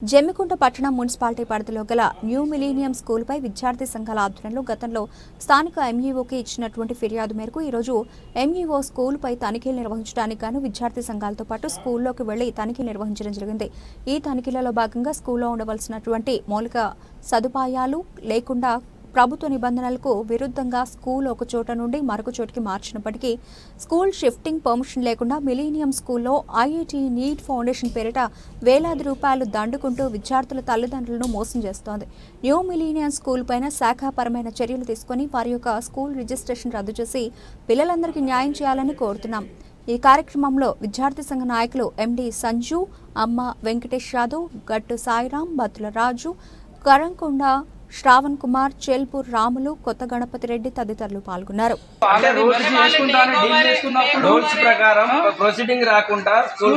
జమ్మికుంట పట్టణం మున్సిపాలిటీ పరిధిలో గల న్యూ మిలీనియం స్కూల్పై విద్యార్థి సంఘాల ఆధ్వర్యంలో గతంలో స్థానిక ఎంఈఓకి ఇచ్చినటువంటి ఫిర్యాదు మేరకు ఈరోజు ఎంఈఓ స్కూల్పై తనిఖీలు నిర్వహించడానికి గాను విద్యార్థి సంఘాలతో పాటు స్కూల్లోకి వెళ్ళి తనిఖీలు నిర్వహించడం జరిగింది. ఈ తనిఖీలలో భాగంగా స్కూల్లో ఉండవలసినటువంటి మౌలిక సదుపాయాలు లేకుండా ప్రభుత్వ నిబంధనలకు విరుద్ధంగా స్కూల్ ఒక చోట నుండి మరొక చోటికి మార్చినప్పటికీ స్కూల్ షిఫ్టింగ్ పర్మిషన్ లేకుండా మిలీనియం స్కూల్లో ఐఐటి నీట్ ఫౌండేషన్ పేరిట వేలాది రూపాయలు దండుకుంటూ విద్యార్థుల తల్లిదండ్రులను మోసం చేస్తోంది. న్యూ మిలీనియం స్కూల్ పైన శాఖాపరమైన చర్యలు తీసుకుని వారి యొక్క స్కూల్ రిజిస్ట్రేషన్ రద్దు చేసి పిల్లలందరికీ న్యాయం చేయాలని కోరుతున్నాం. ఈ కార్యక్రమంలో విద్యార్థి సంఘ నాయకులు ఎండి సంజు అమ్మ వెంకటేష్ యాదవ్ గట్టు సాయిరాం బత్తుల రాజు కరంకొండ శ్రావణ్ కుమార్ చేల్పూర్ రాములు కొత్త గణపతి రెడ్డి తదితరులు పాల్గొన్నారు. రూల్స్ ప్రకారం ప్రొసీడింగ్ రాకుండా స్కూల్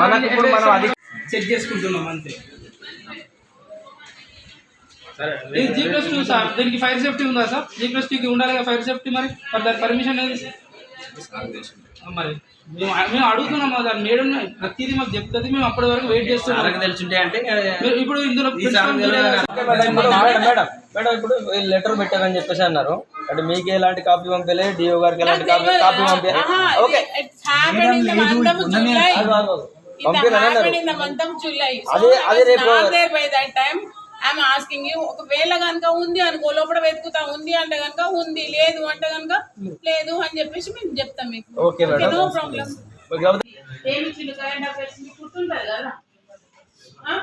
మనకి ఇప్పుడు మనం అది చెక్ చేసుకుంటున్నాం అంతే. ఇది జీ ప్లస్ టూ సార్ దీనికి ఫైర్ సేఫ్టీ ఉందా సార్? జీ ప్లస్ టూకి ఉండాలి ఫైర్ సేఫ్టీ మరి? దాని పర్మిషన్ ఏది మరి. మేము మేము అడుగుతున్నాం కదా సార్. మేడం ప్రతిదీ మాకు చెప్తుంది. మేము అప్పటి వరకు వెయిట్ చేస్తున్నాం. తెలుసుంటే అంటే ఇప్పుడు ఇందులో. మేడం ఇప్పుడు మేడం లెటర్ పెట్టారని చెప్పేసి అన్నారు. అంటే మీకు ఎలాంటి కాపీ పంపలేదు డిఓ గారికి ఎలాంటి కాపీ కాపీ ఓకే. So అదే- అదే రేపు- I'm asking you, ఒకవేళ కనుక ఉంది అనుకో లోపల వెతుకుతా ఉంది అంటే కనుక ఉంది లేదు అంటే కనుక లేదు అని చెప్పేసి మేము చెప్తాం మీకు. Okay no problem. ఏమి ఇచ్చిండు కరెంట్ అఫైర్స్ మీకు గుర్తుంటుంది కదా? ఆ?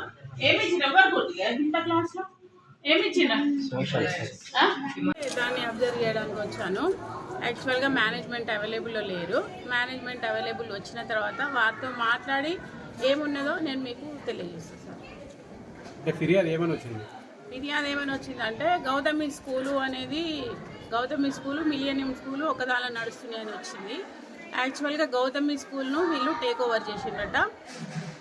ఏమి ఇచ్చిన? ఎవరు గుర్తులేదు? ఇంత క్లాస్లో? ఏమి ఇచ్చిన? దాన్ని అబ్జర్వ్ చేయడానికి వచ్చాను. యాక్చువల్గా మేనేజ్మెంట్ అవైలబుల్లో లేరు. మేనేజ్మెంట్ అవైలబుల్ వచ్చిన తర్వాత వారితో మాట్లాడి ఏమున్నదో నేను మీకు తెలియజేస్తాను. ఫిర్యాదు ఏమని వచ్చింది? ఫిర్యాదు ఏమైనా వచ్చిందంటే గౌతమి స్కూలు అనేది గౌతమి స్కూలు మిలియనియం స్కూలు ఒకదానిలో నడుస్తున్నాయని వచ్చింది. యాక్చువల్గా గౌతమి స్కూల్ను వీళ్ళు take over చేసిండట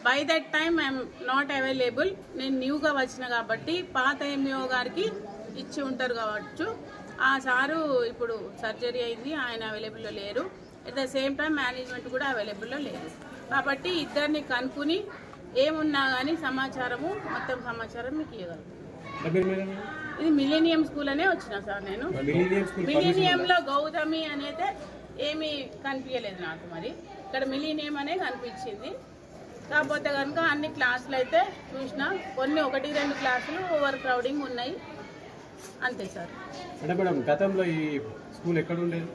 by that time I'm not available నేను న్యూగా వచ్చిన కాబట్టి పాత ఎంఈఓ గారికి ఇచ్చి ఉంటారు కావచ్చు. ఆ సారు ఇప్పుడు సర్జరీ అయింది ఆయన అవైలబుల్లో లేరు. At the same time management కూడా అవైలబుల్లో లేరు కాబట్టి ఇద్దరిని కనుక్కుని ఏమున్నా కానీ సమాచారము మొత్తం సమాచారం మీకు మేడం? ఇది మిలీనియం స్కూల్ అనే వచ్చిన సార్ నేను. మిలీనియంలో గౌతమి అనేది ఏమీ కనిపించలేదు నాకు మరి. ఇక్కడ మిలీనియం అనే కనిపించింది. కాకపోతే కనుక అన్ని క్లాసులు అయితే చూసిన కొన్ని ఒకటి రెండు క్లాసులు ఓవర్ క్రౌడింగ్ ఉన్నాయి. అంతే సార్. అంటే మేడం గతంలో ఈ స్కూల్ ఎక్కడ ఉండేది?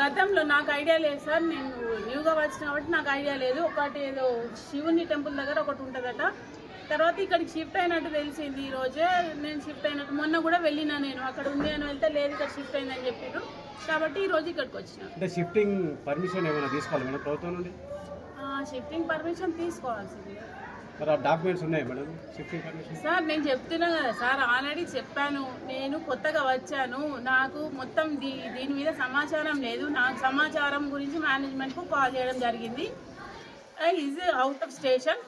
గతంలో నాకు ఐడియా లేదు సార్ నేను న్యూగా వచ్చిన కాబట్టి నాకు ఐడియా లేదు. ఒకటి ఏదో శివుని టెంపుల్ దగ్గర ఒకటి ఉంటుందట. తర్వాత ఇక్కడికి షిఫ్ట్ అయినట్టు తెలిసింది ఈ రోజే. నేను షిఫ్ట్ అయినట్టు మొన్న కూడా వెళ్ళినా నేను. అక్కడ ఉంది అని వెళ్తే లేదు ఇక్కడ షిఫ్ట్ అయిందని చెప్పారు కాబట్టి ఈ రోజు ఇక్కడికి వచ్చిన. అంటే షిఫ్టింగ్ పర్మిషన్ ఏమైనా తీసుకోవాలి ప్రభుత్వం నుండి? షిఫ్టింగ్ పర్మిషన్ తీసుకోవాల్సింది. మరి ఆ డాక్యుమెంట్స్ ఉన్నాయి మేడం? సార్ నేను చెప్తున్నా కదా సార్ ఆల్రెడీ చెప్పాను. నేను కొత్తగా వచ్చాను. నాకు మొత్తం దీ దీని మీద సమాచారం లేదు. నాకు సమాచారం గురించి మేనేజ్మెంట్కు కాల్ చేయడం జరిగింది. ఈజ్ అవుట్ ఆఫ్ స్టేషన్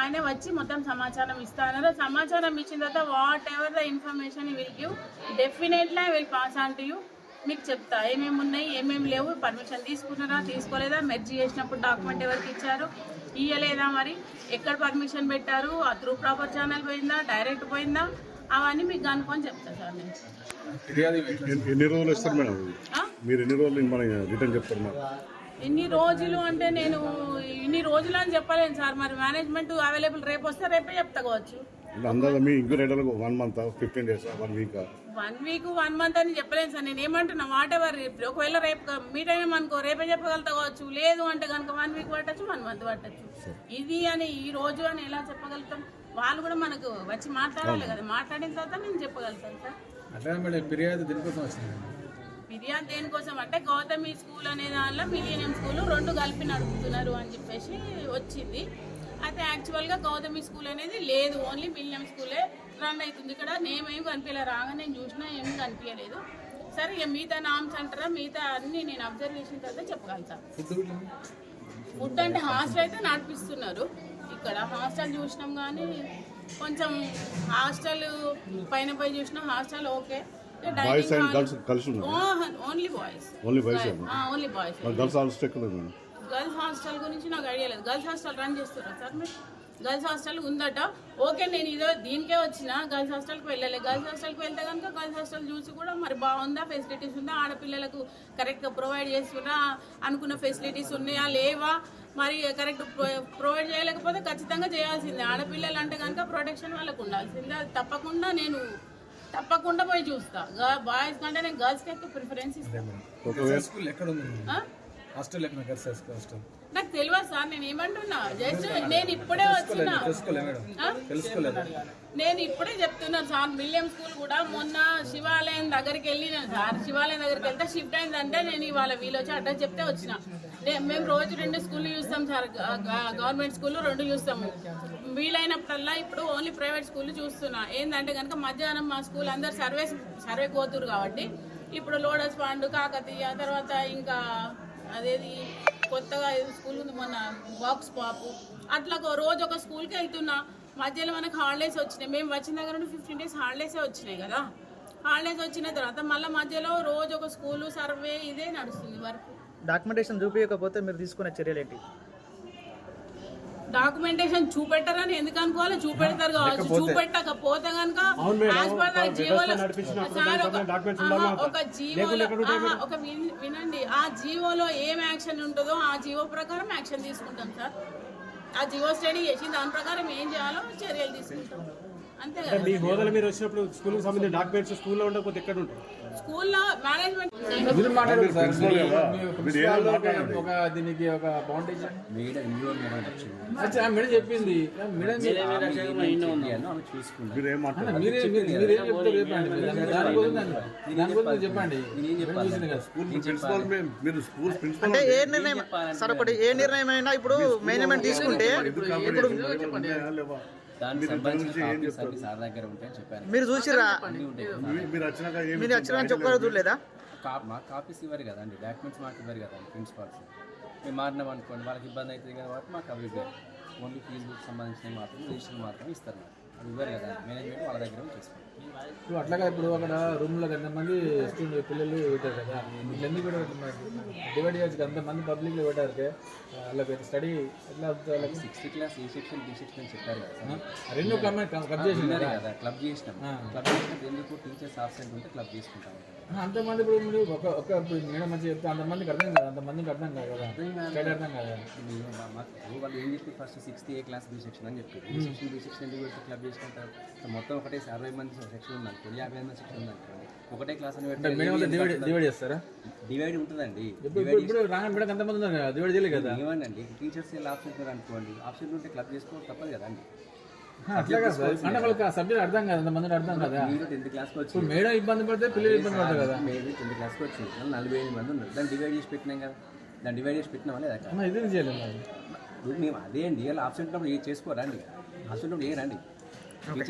ఆయన వచ్చి మొత్తం సమాచారం ఇస్తానన్నారు. సమాచారం ఇచ్చిన తర్వాత whatever the information will give definitely I will pass on to you మీకు చెప్తా. ఏమేమి ఉన్నాయి ఏమేమి లేవు పర్మిషన్ తీసుకున్నారా తీసుకోలేదా? మెర్జ్ చేసినప్పుడు డాక్యుమెంట్ ఎవరికి ఇచ్చారు? ఇయ్యలేదా మరి? ఎక్కడ పర్మిషన్ పెట్టారు? ఆ త్రూ ప్రాపర్ ఛానల్ పోయిందా డైరెక్ట్ పోయిందా? అవన్నీ మీకు కనుక్కొని చెప్తా సార్ నేను. ఎన్ని- రోజులు ఇస్తారు మేడం? మీరు ఎన్ని రోజులు మన రిటర్న్ చెప్తారు మరి ఎన్ని రోజులు అంటే నేను ఇన్ని రోజులు అని చెప్పలేను సార్. మరి మేనేజ్మెంట్ అవైలబుల్ రేపు వస్తే రేపే చెప్తా కావచ్చు. అంటే అందాజ మీ ఇంకో రేటలకు one month fifteen days one week one week one month అని చెప్పలేను సార్. నేను ఏమంటున్నా వాట్ ఎవర్ ఒకవేళ రేపు మీట్ అయినామనుకో రేపే చెప్పగలుగుతా కావచ్చు. లేదు అంటే కనుక వన్ వీక్ పట్టచ్చు వన్ మంత్ పట్టచ్చు. ఇది అని ఈ రోజు అని ఎలా చెప్పగలుగుతాం? వాళ్ళు కూడా మనకు వచ్చి మాట్లాడాలి కదా. మాట్లాడిన తర్వాత నేను చెప్పగలుగుతాను సార్. అట్లా మేడం ఫిర్యాదు దీనికోసం వచ్చింది ఫిర్యాదు దేనికోసం అంటే గౌతమి స్కూల్ అనే దానిలో మిలీనియం స్కూల్ రెండు కలిపి నడుపుతున్నారు అని చెప్పేసి వచ్చింది. అయితే యాక్చువల్గా గౌతమి స్కూల్ అనేది లేదు. ఓన్లీ మిలీనియం స్కూలే రన్ అవుతుంది. ఇక్కడ నేమ్ ఏమి కనిపించలేదు రాగా నేను చూసినా ఏమీ కనిపించలేదు. సరే ఇక మిగతా నామ్స్ అంటారా? మిగతా అన్ని నేను అబ్జర్వ్ చేసిన తర్వాత చెప్పగలుగుతాను ఫుడ్ అంటే హాస్టల్ అయితే నడిపిస్తున్నారు. ఇక్కడ హాస్టల్ చూసినాం కానీ కొంచెం హాస్టల్ పైన పై చూసినాం hostel okay only boys only boys only boys girls hostel గురించి నాకు ఐడియా లేదు. గర్ల్స్ హాస్టల్ రన్ చేస్తారా సార్ మీరు? గర్ల్స్ హాస్టల్ ఉందట. ఓకే నేను ఇదో దీనికే వచ్చిన. గర్ల్స్ హాస్టల్కి వెళ్ళలే. గర్ల్స్ హాస్టల్కి వెళ్తే కనుక గర్ల్స్ హాస్టల్ చూసి కూడా మరి బాగుందా? ఫెసిలిటీస్ ఉందా? ఆడపిల్లలకు కరెక్ట్గా ప్రొవైడ్ చేస్తున్నా అనుకున్న ఫెసిలిటీస్ ఉన్నాయా? లేవా? మరి కరెక్ట్ ప్రొవైడ్ చేయలేకపోతే ఖచ్చితంగా చేయాల్సిందే. ఆడపిల్లలు అంటే కనుక ప్రొటెక్షన్ వాళ్ళకు ఉండాల్సిందే. అది తప్పకుండా నేను తప్పకుండా పోయి చూస్తా. బాయ్స్ కంటే నేను గర్ల్స్కి ఎక్కువ ప్రిఫరెన్స్ ఇస్తాను హాస్టల్ ఎక్కడ గర్ల్స్ హాస్టల్ నాకు తెలియదు సార్ నేను ఏమంటున్నా? జస్ట్ నేను ఇప్పుడే వచ్చిన? తెలుసుకోలేదు నేను ఇప్పుడే చెప్తున్నాను సార్ మిలియం స్కూల్ కూడా మొన్న శివాలయం దగ్గరికి వెళ్ళిన సార్. శివాలయం దగ్గరికి వెళ్తే షిఫ్ట్ అయిందంటే నేను ఇవాళ వీళ్ళు వచ్చి అడ్రస్ చెప్తే వచ్చిన. మేము రోజు రెండు స్కూల్ చూస్తాం సార్ గవర్నమెంట్ స్కూల్ రెండు చూస్తాము వీలైనప్పుడల్లా ఇప్పుడు ఓన్లీ ప్రైవేట్ స్కూల్ చూస్తున్నా. ఏంటంటే కనుక మధ్యాహ్నం మా స్కూల్ అందరు సర్వే సర్వే పోతురు కాబట్టి ఇప్పుడు లోడస్ పాండు కాకతీయ తర్వాత ఇంకా అదేది కొత్తగా ఏదో స్కూల్ ఉంది మొన్న బాక్స్ పాపు. అట్లా రోజు ఒక స్కూల్కి వెళ్తున్నా మధ్యలో మనకు హాలిడేస్ వచ్చినాయి. మేము వచ్చిన దగ్గర నుండి ఫిఫ్టీన్ డేస్ హాలిడేసే వచ్చినాయి కదా. హాలిడేస్ వచ్చిన తర్వాత మళ్ళీ మధ్యలో రోజు ఒక స్కూలు సర్వే ఇదే నడుస్తుంది వర్క్. డాక్యుమెంటేషన్ చూపించకపోతే మీరు తీసుకునే చర్యలు ఏంటి డాక్యుమెంటేషన్ చూపెట్టరని ఎందుకు అనుకోవాలి? చూపెడతారు కావచ్చు. చూపెట్టకపోతే కనుక ఒక జీవోలో- ఒక- వినండి ఆ జీవోలో ఏం యాక్షన్ ఉంటుందో ఆ జీవో ప్రకారం యాక్షన్ తీసుకుంటాం సార్. ఆ జీవో స్టడీ చేసి దాని ప్రకారం ఏం చేయాలో చర్యలు తీసుకుంటాం. అంటే మీ హోదాలో మీరు వచ్చినప్పుడు స్కూల్కి సంబంధించిన డాక్యుమెంట్స్ స్కూల్లో ఉండకపోతే ఎక్కడ ఉంటాయి? స్కూల్లో మేనేజ్మెంట్ మీరు మాట్లాడారు సార్. ప్రిన్సిపల్ కదా. మీరు మీరు ప్రిన్సిపాల్ ఏదో ఒక- మాట్లాడండి. ఒక దీనికి ఒక ఫౌండేషన్ మేడం ఎంఈఓ మేడం వచ్చింది అచ్చా మేడం చెప్పింది. మేడం చూసుకున్నాను మీరు ఏం మాట్లాడారు? మీరే మీరు- మీరేం చెప్తారు చెప్పండి. మీరు దాని- దాని గురించి దాన్ని- దాని గురించి మీరు చెప్పండి. నేనేం మేడం చెప్పాలి? చూసింది కదా. స్కూల్ నేను ప్రిన్సిపల్ చెప్పాలి. మే- మీరు స్కూల్ ప్రిన్సిపల్ అంటే ఏ నిర్ణయం సార్ ఒకటి ఏ నిర్ణయం అయినా ఇప్పుడు మేనేజ్మెంట్ తీసుకుంటే లేవా? దానికి సంబంధించిన కాపీస్ అన్ని సార్ దగ్గర ఉంటాయని చెప్పాను మీరు చూసిరా అన్ని ఉంటాయి. మీరు వచ్చినాక మీరు వచ్చిన చెప్పారు చూడలేదా? కా- మా కాపీస్ ఇవ్వరు కదండి. డాక్యుమెంట్స్ మాకు ఇవ్వరు కదండి ప్రిన్సిపాల్స్ మేము మారినాం అనుకోండి వాళ్ళకి ఇబ్బంది అవుతుంది కాబట్టి మాకు అవి ఇవ్వరు. ఓన్లీ ఫీజు బుక్ సంబంధించినవి మాత్రం రిజిస్టర్ మాత్రం ఇస్తారు మాకు. అవి ఇవ్వరు కదా. మేనేజ్మెంట్ వాళ్ళ దగ్గర చేసుకుంటాం ఇప్పుడు అట్లాగా ఇప్పుడు అక్కడ రూమ్లో ఎంతమంది స్టూడెంట్ పిల్లలు పెట్టారు కదా. ఇట్లా ఎందుకు కూడా డివైడ్ చేయొచ్చు అంతమంది పబ్లిక్లో పెట్టారు వాళ్ళకి స్టడీ ఎట్లా వాళ్ళకి? Sixth class A section B section అని చెప్పారు కదా రెండు చేసింది విన్నారు కదా. క్లబ్ చేసినాం. క్లబ్ చేసినప్పుడు ఎందుకు టీచర్స్ ఆబ్సెంట్ ఉంటే క్లబ్ చేసుకుంటాం అంతమంది ఇప్పుడు మీరు ఒక ఒక మేడం మంచి చెప్తే అంతమందికి అర్థం కాదు అంతమందికి అర్థం కాదు కదా. స్టడీ అర్థం కాదు వాళ్ళు ఏం చెప్పి first sixth A class B section అని చెప్పారు. ఏ సెక్షన్ బి సెక్షన్ ఎందుకు పెడితే క్లబ్ చేసుకుంటారు. మొత్తం ఒకటే అరవై మంది సెక్షన్ ఉంది అనుకోండి యాభై మంది సెక్షన్ ఉంది అనుకోండి ఒకటే క్లాస్ అని అంతా డివైడ్ చేస్తారా? డివైడ్ ఉంటుందండి. డివైడ్ చేయలేదు కదా? ఏమండి టీచర్స్ ఎలా ఆప్షన్ అనుకోండి. ఆప్షన్ ఉంటే క్లబ్ చేసుకోవడం తప్పదు కదండి. అంటే వాళ్ళకి సబ్జెక్ట్ అర్థం కాదు. అంతమంది అర్థం కదా? టెన్త్ క్లాస్కి వచ్చి మేడం ఇబ్బంది పడితే పిల్లలు ఇబ్బంది పడతారు కదా. మేము టెన్త్ క్లాస్కి వచ్చింది నలభై ఎనిమిది మంది ఉన్నారు. దాన్ని డివైడ్ చేసి పెట్టినాం కదా. దాన్ని డివైడ్ చేసి పెట్టినామా లేదా ఇదేం చేయలేదు మేము అదే అండి. ఇలా ఆప్షన్ ఉన్నప్పుడు ఏ చేసుకోరా అండి? ఆప్షన్ ఉన్నప్పుడు ఏ రండి? Okay.